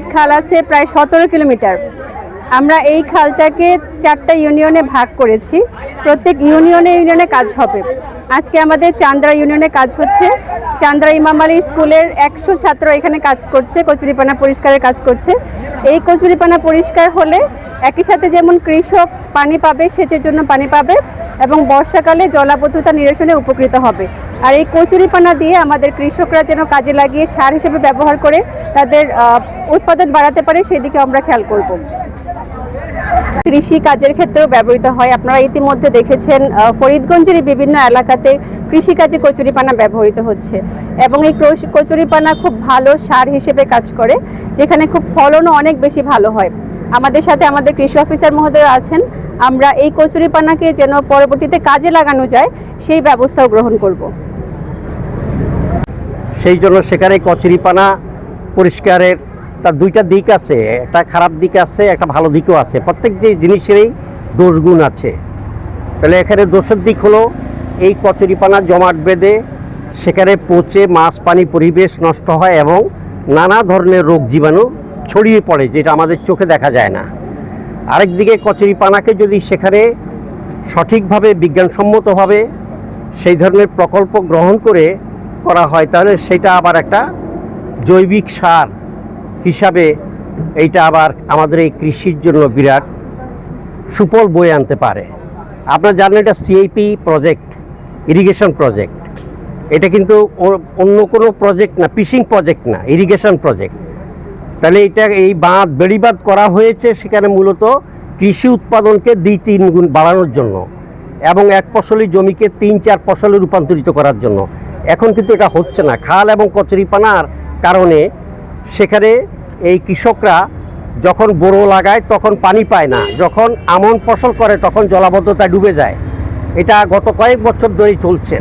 Fit খাল আছে প্রায় সতেরো কিলোমিটার। আমরা এই খালটাকে চারটা ইউনিয়নে ভাগ করেছি। প্রত্যেক ইউনিয়নে ইউনিয়নে কাজ হবে। আজকে আমাদের চান্দ্রা ইউনিয়নে কাজ হচ্ছে। চান্দ্রা ইমাম আলী স্কুলের একশো ছাত্র এখানে কাজ করছে, কচুরিপানা পরিষ্কারের কাজ করছে। এই কচুরিপানা পরিষ্কার হলে একই সাথে যেমন কৃষক পানি পাবে, সেচের জন্য পানি পাবে এবং বর্ষাকালে জলাবদ্ধতা নিরসনে উপকৃত হবে। আর এই কচুরিপানা দিয়ে আমাদের কৃষকরা যেন কাজে লাগিয়ে সার হিসেবে ব্যবহার করে তাদের উৎপাদন বাড়াতে পারে, সেদিকে আমরা খেয়াল করব। কৃষি কাজের ক্ষেত্রেও ব্যবহৃত হয়। আপনারা ইতিমধ্যে দেখেছেন ফরিদগঞ্জের বিভিন্ন এলাকাতে কৃষিকাজে কচুরিপানা ব্যবহৃত হচ্ছে এবং এই কচুরিপানা খুব ভালো সার হিসেবে কাজ করে, যেখানে খুব ফলনও অনেক বেশি ভালো হয়। আমাদের সাথে আমাদের কৃষি অফিসার মহোদয় আছেন। আমরা এই কচুরিপানাকে যেন পরবর্তীতে কাজে লাগানো যায়, সেই ব্যবস্থাও গ্রহণ করব। সেই জন্য সেখানে কচুরিপানা পরিষ্কারের তার দুইটা দিক আছে, একটা খারাপ দিক আছে, একটা ভালো দিকও আছে। প্রত্যেক যে জিনিসেরই দোষগুণ আছে। তাহলে এখানে দোষের দিক হলো, এই কচুরিপানা জমাট বেঁধে সেখানে পচে মাছ পানি পরিবেশ নষ্ট হয় এবং নানা ধরনের রোগ জীবাণু ছড়িয়ে পড়ে, যেটা আমাদের চোখে দেখা যায় না। আরেকদিকে কচুরিপানাকে যদি সেখানে সঠিকভাবে বিজ্ঞানসম্মতভাবে সেই ধরনের প্রকল্প গ্রহণ করে করা হয়, তাহলে সেটা আবার একটা জৈবিক সার হিসাবে এইটা আবার আমাদের এই কৃষির জন্য বিরাট সুফল বয়ে আনতে পারে। আপনারা জানেন এটা সিআইপি প্রজেক্ট ইরিগেশন প্রজেক্ট এটা কিন্তু অন্য কোনো প্রজেক্ট না ফিশিং প্রজেক্ট না ইরিগেশন প্রজেক্ট তাহলে এটা এই বাঁধ বেড়িবাঁধ করা হয়েছে, সেখানে মূলত কৃষি উৎপাদনকে দুই তিন গুণ বাড়ানোর জন্য এবং এক ফসলি জমিকে তিন চার ফসলে রূপান্তরিত করার জন্য। এখন কিন্তু এটা হচ্ছে না। খাল এবং কচুরিপানার কারণে সেখানে এই কৃষকরা যখন বোরো লাগায় তখন পানি পায় না। যখন আমন ফসল করে তখন জলাবদ্ধতা ডুবে যায়। এটা গত কয়েক বছর ধরেই চলছে।